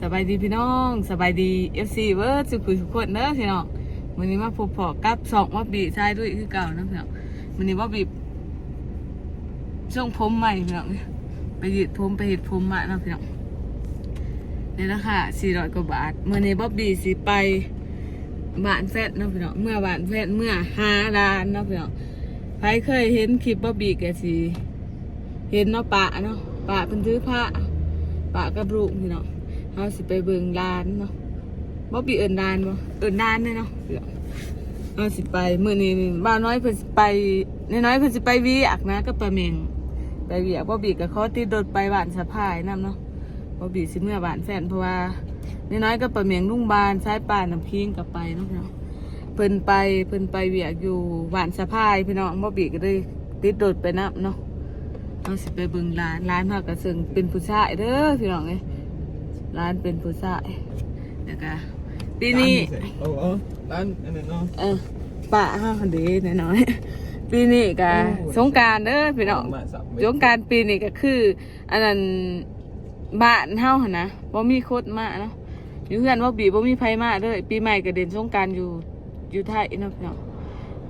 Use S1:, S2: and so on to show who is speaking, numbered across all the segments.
S1: สบายดีพี่น้องสบายดีเอฟซีเวิร์ดสุขุสุขคนเด้อพี่น้องวันนี้มาพบพอกับสองว่าบีชายด้วยคือเก่านะพี่น้องวันนี้ว่าบีช่วงผมใหม่พี่น้องไปหยิดผมไปหยิดผมมาเนาะพี่น้องนี่นะคะสี่ร้อยกว่าบาทเมื่อนี้บ๊อบบี้สิไปบ้านแฟดเนาะพี่น้องเมื่อบ้านแฟดเมื่อหาร้านเนาะพี่น้องใครเคยเห็นคลิปบ๊อบบี้แกสิเห็นเนาะปะเนาะปะเป็นถือผ้าปะกับลูกพี่น้อง เราสิไปเบิงร้านเนาะบ่ปีเอิ้นร้านบ่เอิ้นร้านเลยเนาะเราสิไปมื้อนี้บ้าน้อยเพิ่นสิไปน้อยเพิ่นสิไปวียกนะกับป้าเมงไปเวียกบ่บีก็ขอติดรถไปบ้านสะพายนํเนาะบ่บีสิเมื่อบ้านแฟนเพราะว่าน้อยกับป้าเมงลุงบานซ้ายป่าน้ำพิงกับไปเนาะพี่น้องเพิ่นไปเพิ่นไปเวียกอยู่บ้านสะพายพี่น้องบ่บีก็เลยติดรถไปนํเนาะเราสิไปเบิ่งร้านร้านเฮาก็ซึ่งเป็นผู้ชายเด้อพี่น้องเอ้ย ร้านเป็นผู้ชายแล้วก็ปีนี้
S2: โอ้โหร้านอันนั้นเนาะ
S1: เออป้าห้าคนดีน้อยๆปีนี้ก็
S2: โอ้ย
S1: สงกรารเด้อพี่น้อง
S2: มาสับ
S1: สงกรารปีนี้ก็คือ อันนั้นบ้านเฮาหั่นนะบ่มีโคตรมาเนาะอยู่เพื่อนบ่บีบ่มีไผมาเด้อปีใหม่ก็เด่นสงกรารอยู่อยู่ไทยเนาะพี่น้อง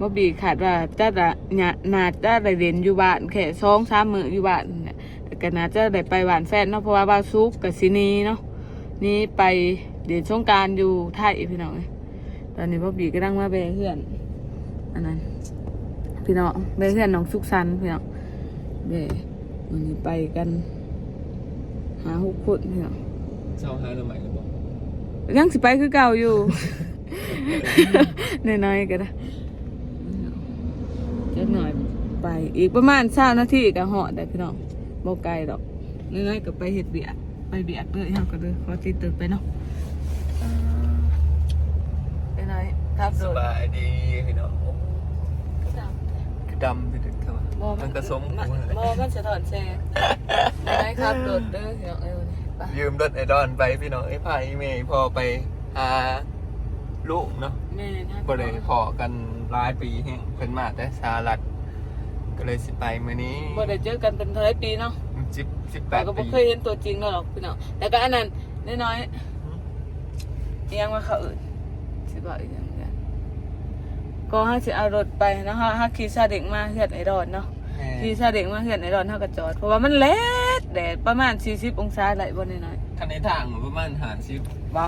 S1: บ่บีขาดว่าจะละญาน่าจะได้เด่นอยู่บ้านแค่2-3มื้ออยู่บ้านเนี่ยแต่ก็น่าจะได้ไปบ้านแฟนเนาะเพราะว่าบ้านซุกกับสิหนีเนาะ นี่ไปเดี๋ยวช่วงกรารอยู่ไทยพี่น้องเอ้ยตอนนี้พ่อบีก็ดังมาแบกเพื่อน อันนั้น พี่น้องแบกเพื่อนน้องสุกสันต์พี่น้องแบกวันนี้ไปกัน หาหกคนพี่น้อง
S2: เช่าหาหน่อใหม่หรือเปล่า
S1: ยังสิไปคือเก่าอยู่น้อยๆก็ได้จะหน่อยไปอีกประมาณเช้านาทีก็เหอดได้พี่น้องบ่ไกลดอกน้อยๆก็ไปเฮ็ดเบียก ไปเบียกเลยเฮาก็เลยขอติดตึกไปเนาะเอ่อไปไหนครับ
S2: ส
S1: โดด
S2: บายดีพี่น้องคือดำไปดึกเท่ามันก็สม
S1: มั
S2: กู
S1: น
S2: เลย
S1: บ่มันสะท้อนแสงไหนครับโดดเด้อพี่น้องเอ้ยวันนี้ไป
S2: ยืมรถไอดอนไปพี่น้องไอ้พายเมย์พอไปหาลูกเนาะ
S1: แม่นะ
S2: ก็เลยพอกันหลายปีแห่งเป็นมาแต่สารัฐ ก็เลยสิไปมื้อนี้
S1: บ่ได้เจอกันเป็นเท่าไหร่ปีเนาะ
S2: สิบสิบแป
S1: แต่
S2: ด
S1: ก็บ่
S2: ปี
S1: เคยเห็นตัวจริงแล้วหรอกพี่น้องแล้วก็อันนั้นน้อยๆเอียงมาเขาอื่นสิบอกอีกอย่างเดียวก็ห้าสิเอารถไปเนาะฮะห้าขี่ซาเด็กมาเฮือนไอรอนเนาะขี่ซาเด็กมาเฮือนไอรอนเท่ากับจอด เพราะว่ามันแลดแดดประมาณ 40 องศาไหลบนน้อย
S2: คันในทางประมาณหาสิบ
S1: ๆบ่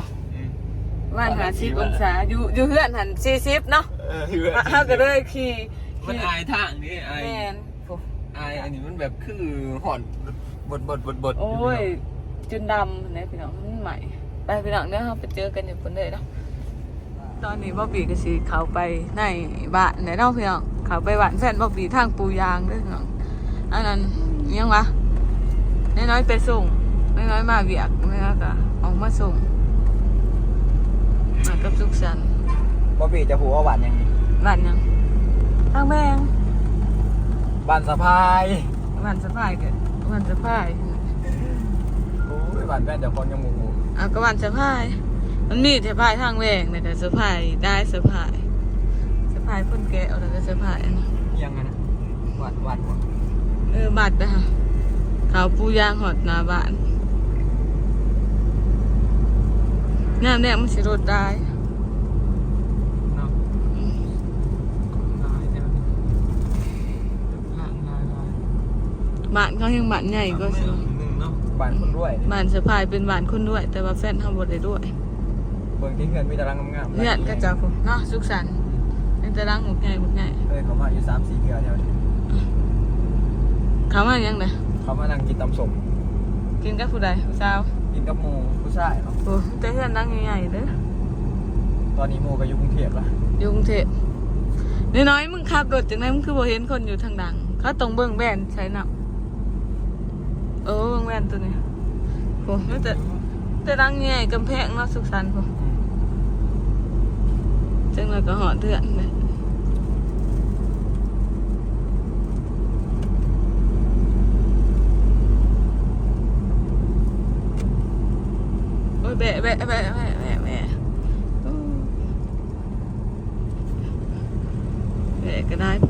S1: ประมาณ50องศาอยู่อยู่เฮือนหัน40 เนาะ
S2: เออคือ
S1: เฮาก็เลยขี่
S2: มัน
S1: ขี่
S2: อายทางนี่อาย
S1: แม่นโอ้
S2: อายอันนี้มันแบบคือหอนบดบดบดบด
S1: โอ้ยจนดำเนี่ยพี่น้องมันใหม่ ไปพี่น้องเดี๋ยวเราไปเจอกันอยู่บนเลยเนาะตอนนี้บ๊อบบี้ก็สิเขาไปในบ้านไหนเนาะพี่น้องเขาไปบ้านแฟนบ๊อบบี้ทางปูยางเด้วยพี่น้องอันนั้นอิหยังวะน้อยๆไปส่งน้อยๆมาเวียกน้อยๆก็ออกมาส่งมากับสุกสันต์
S3: บ๊อบบี้จะหูว่าหวานยังไง
S1: บ้านหยัง ทางแบง
S3: บานสะพาย
S1: บ้านสะพายกันบ้านสะพาย
S3: โอ้ยหวานแป้นจากคนยังหมูหมู
S1: อะก็บ้านสะพาย มันมีสะพายทางแบงเนี่ยแต่สะพายได้สะพายสะพายพ่นแกะเอาแล้วก็สะพายอันนี้
S3: ยังไงนะหวานหวานหวาน
S1: เออบัตรนะคะเขาปูยางหอดหน้าบ้านงามแรกมันสิรถได้
S2: เนาะลายเนี่ยห่างลายลาย
S1: บ้านเขายังบ้านใหญ่ก็สิ
S2: หนึ่งเนาะ
S3: หวานคนด้วย
S1: บ้านสะพายเป็นบ้านคนด้วย แต่ว่าแฟนทำบดได้ด้วย
S3: เบิ่งที่เงินมีตารางงามๆ
S1: เพื่อนก็เจะเนาะสุขสันต์เป็นตารางหมกใหญ่หมกใหญ่
S3: เอ้ยเขามาอยู่สามสี่เดือนแถวนี้
S1: เขามายังไง
S3: เขามานั่งกินตำสม
S1: กินกับผู้ใดผู้สาว
S3: กินกับหมูผู้ชายเนาะ
S1: โอ้แต่เพื่อนนั่งใหญ่ๆเด้อ
S3: ตอนนี้หมูก็อยู่กรุงเทพละ
S1: อยู่กรุงเทพน้อยๆมึงขับรถจังไดมึงคือบ่เห็นคนอยู่ทางดังเขาต้องเบิ่งแบนใช้นับ เออเบิ่งแบนตัวนี้โอ้ไม่แต่แต่ดังใหญ่กำแพงเนาะสุขสันต์ผมจังเลยก็หอดเถื่อนเลยโอ้ยแบะแบะแบะแบะแบะแบะอู้แบะก็ได้โป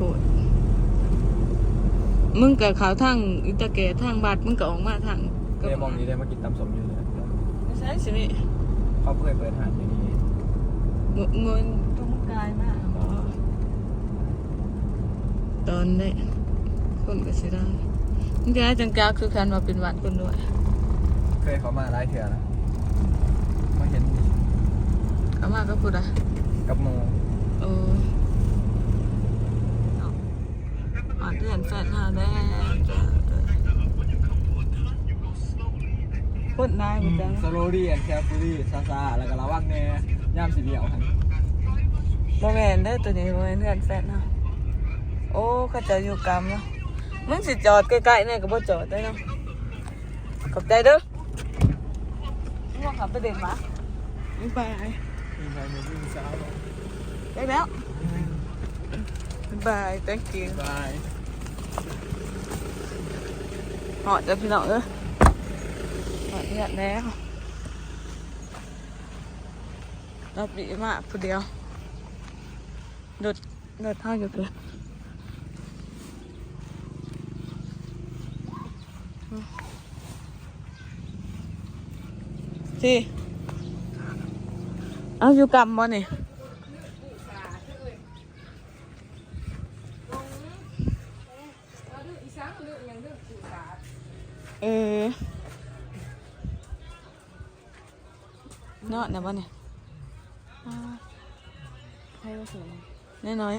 S1: รด มึงกับเขาทางอิตาเกะทางบัดมึงก็ออกมาทาง
S3: เรียมองนี้ได้มากินตำสมอยู่เลย
S1: ใช้ใช่ไหม
S3: เขาเคยเปิดหาดอยู่นี่
S1: เงินเงินตุ้มกายมากบ่ตอนนี้คนก็สิได้นี่ได้จังกาคือการมาเป็นหวัดคนด้วย
S3: เคยเขามาหลายเถื่อแล้วมาเห็น
S1: เอามาก็พูดอะ
S3: กับหมู
S1: เออเอา อ่านเดือนแฟนหาแดงจ้ะพูดนายเหมือนกัน
S3: สโลดี้แอนด์แคฟฟูรี่ซาซาแล้วก็ระวังแน่ย่ามสีเหลียวครับ
S1: โมเมนเด้อตัวนี้โมเมนเดือนแฟนเนาะโอ้เขาเจะอยู่กรรมเนาะมึงสิจอดใกล้ๆเนี่ยก็บ่จอดได้เนาะขอบใจเด้อง่วงขับไปเด็กหมาไม่ไป
S3: มีใครมาวิ่งเช้า
S1: ได้แล้ว บาย thank you
S3: บาย
S1: หอดจะพี่น้องเออหอดเนี่ยแล้วเราปีมากผู้เดียวโดดโดดเท่าอยู่เกินที่เอาอยู่กำบ่นี่ เออเนาะนะบ่นี่อ่าน้อย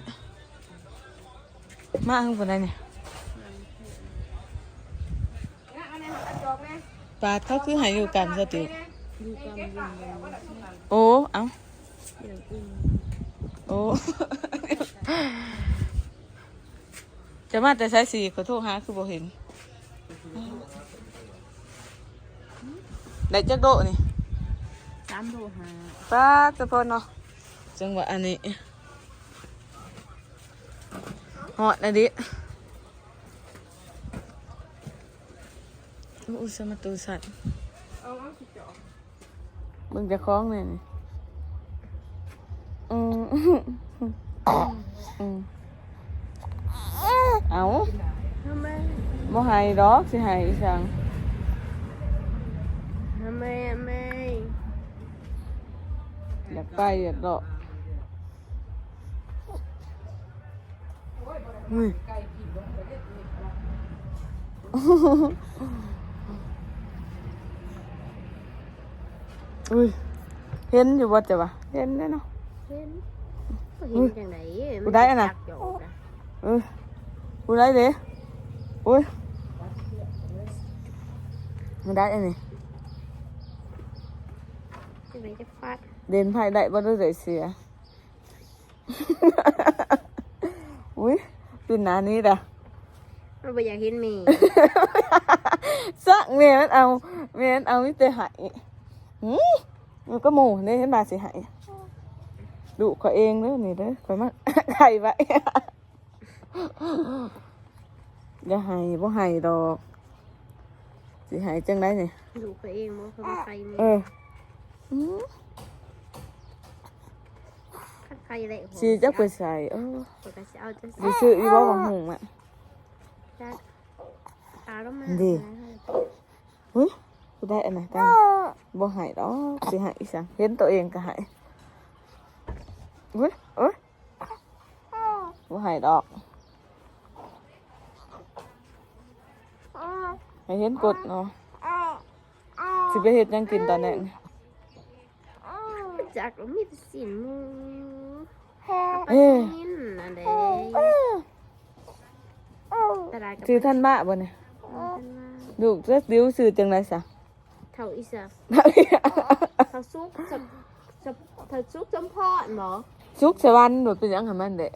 S1: ๆมาข้างบนได้เนี่ยปลาเขาคือใหายอยู่กันสติโอ้ เอ้าโอ้ จะมาแต่ใช้สีขอโทษฮะคือบ่เห็นได้จักโดนี่
S4: สามโลหา
S1: ป้าสะพอนเนาะจังหวะอันนี้หอดนะดิอู้สมาตูสัตว์มึงจะคล้องเนี่ยนี่อืมอืมเอา
S4: ทำไม
S1: บ่ให้ดอกสิให้อีสัง
S4: ทำไมทำไม
S1: อยากไปอยากดอกเฮ้ มันได้อันนี้
S4: จังไหนจะฟาด
S1: เด่นไพ่ได้บ่ได้เลยเสียอุ้ยเป็นหนานี้ด่ะ
S4: เราบ่อยากเห็นแม่
S1: สักเมียมันเอาเมียมันเอามิเตหายหืมมันก็หมูนี่เห็นบาสิหายดุเขาเองเด้อนี่เด้อคอยมาไข่ไว้อย่าใหายบ่ใหายดอก สิใหายจังได้นี่
S4: ดูเขาเองบ่เขาบ่ใครแม่
S1: เอออืม
S4: คัดใครได้โห
S1: สิจักไปใส่เออ
S4: เดี๋ยวก็สิเอาจะ
S1: สิซื้ออีบ่บางหุงอะ
S4: จัดตาแล้วมา
S1: ดีเฮ้ยกูได้อันไหนตั้งบ่ใหายดอกสิใหายอีสังเห็นตัวเองก็ใหายเฮ้ยเอ้ยบ่ใหายดอก ให้เห็นกดเนาะสิไปเฮ็ดหยังกินตอนนั้น
S4: จักแล้วมีแต่สินหมูป
S1: เอ้ย
S4: กินอันใดตลาดกับ
S1: ซื้อท่านบ้าบ่เนี่ยลูกจะดิ้วซื้อจังไรซะ
S4: เท่าอีสะเท่าซุกสับสับเท่าซุกจำพอดหมอ
S1: สุกสวรรค์หนูเป็นหยังให้มันเด้อ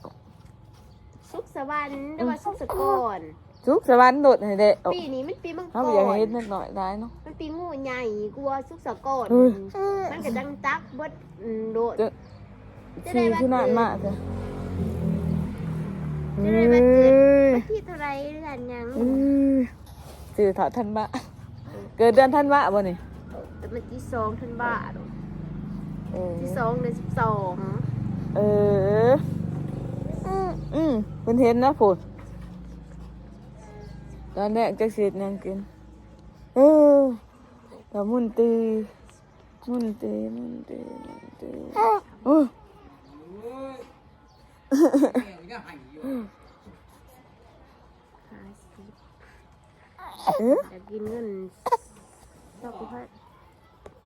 S4: ซุกสวรรค์หรือว่าซุกสะกอน
S1: สุกสวรรค์โดดให้เด้อ
S4: ปีนี้มันปีมังก
S1: เฮารอยากให้เฮ็ดนิดหน่อยได้เนาะ
S4: มันปีงูใหญ่กลัวซุกสะกอน
S1: เฮ้ย
S4: มันก็จังจักเบิดอืมโดด
S1: จะชีขึ้นนานมากจ้ะ
S4: จะได้วันเกิด
S1: เอ้ย
S4: วันที่เท่าไรเดือนหยัง
S1: เอ้ยซื้อถอดท่านบ้าเกิดเดือนท่านบ้าบ่นี่
S4: แต่มันที่สองทันบาท
S1: เออ
S4: ที่สองเดือนสิบสอง
S1: เออ อืมอืมเพิ่นเห็นนะพูด ตอนแรกจะเสร็จยังกินเออตามุนตีมุนเตมุนเตมุนเตโอ้
S4: ห้าสิบ
S1: เอ๊ะ
S4: อยากกินเงินสองพัน